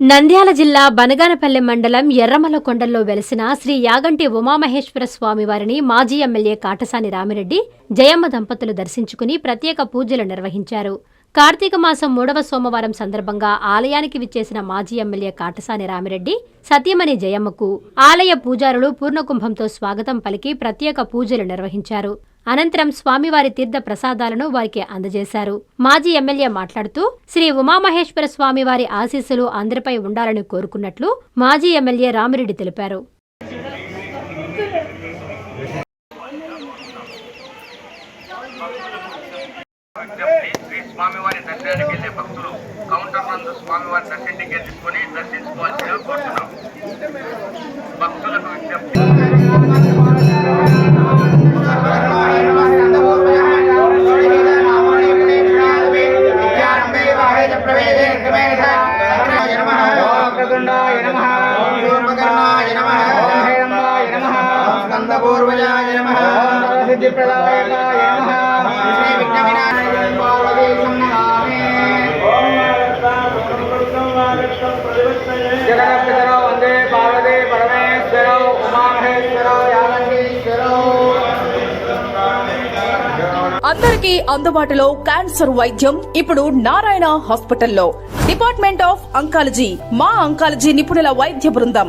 నంద్యాల జిల్లా బనగానపల్లె మండలం ఎర్రమల కొండల్లో వెలసిన శ్రీ యాగంటి ఉమామహేశ్వర స్వామి వారిని మాజీ ఎమ్మెల్యే కాటసాని రామిరెడ్డి జయమ్మ దంపతులు దర్శించుకుని ప్రత్యేక పూజలు నిర్వహించారు. కార్తీక మాసం మూడవ సోమవారం సందర్భంగా ఆలయానికి విచ్చేసిన మాజీ ఎమ్మెల్యే కాటసాని రామిరెడ్డి సత్యమణి జయమ్మకు ఆలయ పూజారులు పూర్ణకుంభంతో స్వాగతం పలికి ప్రత్యేక పూజలు నిర్వహించారు. అనంతరం స్వామివారి తీర్థ ప్రసాదాలను వారికి అందజేశారు. మాజీ ఎమ్మెల్యే మాట్లాడుతూ శ్రీ ఉమామహేశ్వర స్వామివారి ఆశీస్సులు అందరిపై ఉండాలని కోరుకున్నట్లు మాజీ ఎమ్మెల్యే రామిరెడ్డి తెలిపారు. స్వామివారి దర్శనానికి వెళ్ళే భక్తులు కౌంటర్ నందు స్వామివారి దర్శన టికెట్ తీసుకొని దర్శించుకోవాల్సిందిగా కోరుతున్నాం. భక్తులకు విజ్ఞప్తి జగదపితరో వందే పరమేశ్వరో ఉమామహేశ్వరో యాగంటీశ్వరో అందరికీ అందుబాటులో క్యాన్సర్ వైద్యం ఇప్పుడు నారాయణ హాస్పిటల్లో. డిపార్ట్మెంట్ ఆఫ్ అంకాలజీ మా అంకాలజీ నిపుణుల వైద్య బృందం.